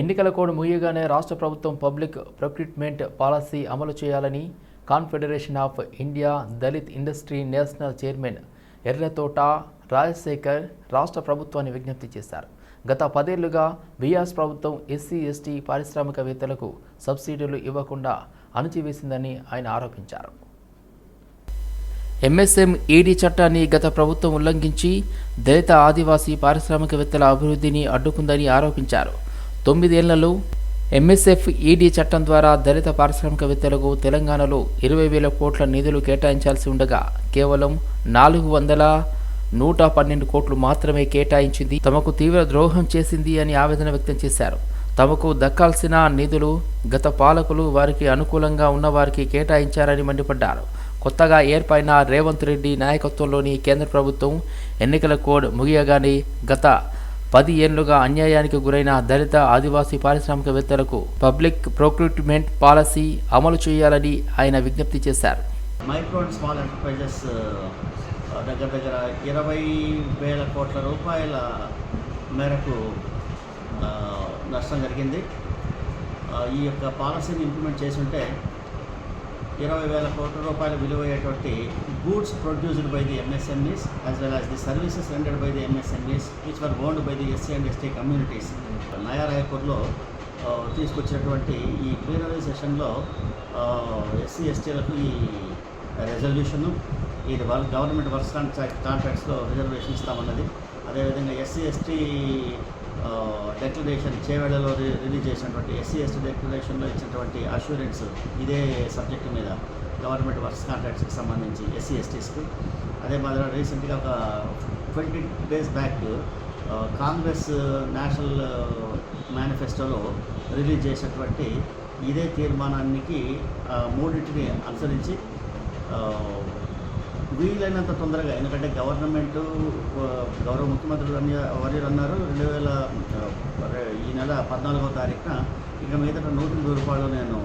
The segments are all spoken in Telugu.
ఎన్నికల కోడ్ ముగియగానే రాష్ట్ర ప్రభుత్వం పబ్లిక్ ప్రొక్యూట్మెంట్ పాలసీ అమలు చేయాలని confederation of India Dalit industry national chairman Erratota Rajasekhar రాష్ట్ర ప్రభుత్వాన్ని విజ్ఞప్తి చేశారు. గత పదేళ్ళుగా బీఆర్ఎస్ ప్రభుత్వం ఎస్సీ ఎస్టీ పారిశ్రామికవేత్తలకు సబ్సిడీలు ఇవ్వకుండా అణచివేసిందని ఆయన ఆరోపించారు. ఎంఎస్ఎం ఈడీ చట్టాన్ని గత ప్రభుత్వం ఉల్లంఘించి దళిత ఆదివాసీ పారిశ్రామికవేత్తల అభివృద్ధిని అడ్డుకుందని ఆరోపించారు. తొమ్మిదేళ్ళలో ఎంఎస్ఎఫ్ ఈడీ చట్టం ద్వారా దళిత పారిశ్రామికవేత్తలకు తెలంగాణలో ఇరవై వేల కోట్ల నిధులు కేటాయించాల్సి ఉండగా కేవలం నాలుగు వందల నూట పన్నెండు కోట్లు మాత్రమే కేటాయించింది. తమకు తీవ్ర ద్రోహం చేసింది అని ఆవేదన వ్యక్తం చేశారు. తమకు దక్కాల్సిన నిధులు గత పాలకులు వారికి అనుకూలంగా ఉన్నవారికి కేటాయించారని మండిపడ్డారు. కొత్తగా ఏర్పడిన రేవంత్ రెడ్డి నాయకత్వంలోని కేంద్ర ప్రభుత్వం ఎన్నికల కోడ్ ముగియగానే గత పది ఏళ్ళుగా అన్యాయానికి గురైన దళిత ఆదివాసీ పారిశ్రామికవేత్తలకు పబ్లిక్ ప్రొక్యూట్మెంట్ పాలసీ అమలు చేయాలని ఆయన విజ్ఞప్తి చేశారు. మైక్రో అండ్ స్మాల్ ఎంటర్ప్రైజెస్ దగ్గర దగ్గర ఇరవై వేల కోట్ల రూపాయల మేరకు నష్టం జరిగింది. ఈ యొక్క పాలసీని ఇంప్లిమెంట్ చేసి ఉంటే ఇరవై వేల కోట్ల రూపాయల విలువయ్యేటువంటి goods produced by the MSMEs as well as the services rendered by the MSMEs which were owned by the SC and ST communities నయా రాయపూర్లో తీసుకొచ్చినటువంటి ఈ ప్లీనరీ సెషన్లో ఎస్సీ ఎస్టీలకు ఈ రెజల్యూషను ఇది వర్క్ గవర్నమెంట్ వర్క్స్ కాంట్రాక్ట్స్లో రిజర్వేషన్ ఇస్తామన్నది. అదేవిధంగా ఎస్సీ ఎస్టీ డెక్లరేషన్ చేవేళ్ళలో రిలీజ్ చేసినటువంటి ఎస్సీ ఎస్టీ డెక్లరేషన్లో ఇచ్చినటువంటి అష్యూరెన్స్ ఇదే సబ్జెక్టు మీద గవర్నమెంట్ వర్క్స్ కాంట్రాక్ట్స్కి సంబంధించి ఎస్సీ ఎస్టీస్కి అదే మాదిరిగా రీసెంట్గా ఒక twenty days back Congress national మేనిఫెస్టోలో రిలీజ్ చేసినటువంటి ఇదే తీర్మానానికి మూడింటిని అనుసరించి వీలైనంత తొందరగా ఎందుకంటే గవర్నమెంట్ గౌరవ ముఖ్యమంత్రులు అన్ని వర్యులు అన్నారు రెండు వేల ఈ నెల పద్నాలుగో తారీఖున ఇక మీద నూట రూపాయలు నేను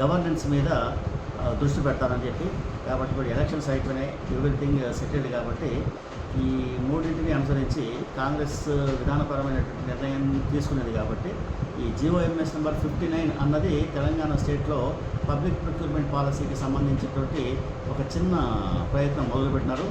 గవర్నెన్స్ మీద దృష్టి పెడతానని చెప్పి. కాబట్టి ఇప్పుడు ఎలక్షన్స్ అయిపోయినాయి ఎవ్రీథింగ్ సెటిల్డ్ కాబట్టి ఈ మూడింటిని అనుసరించి కాంగ్రెస్ విధానపరమైనటువంటి నిర్ణయం తీసుకునేది కాబట్టి ఈ జిఓఎంఎస్ నెంబర్ ఫిఫ్టీ నైన్ అన్నది తెలంగాణ స్టేట్లో పబ్లిక్ ప్రొక్యూర్మెంట్ పాలసీకి సంబంధించినటువంటి ఒక చిన్న ప్రయత్నం మొదలుపెట్టినారు.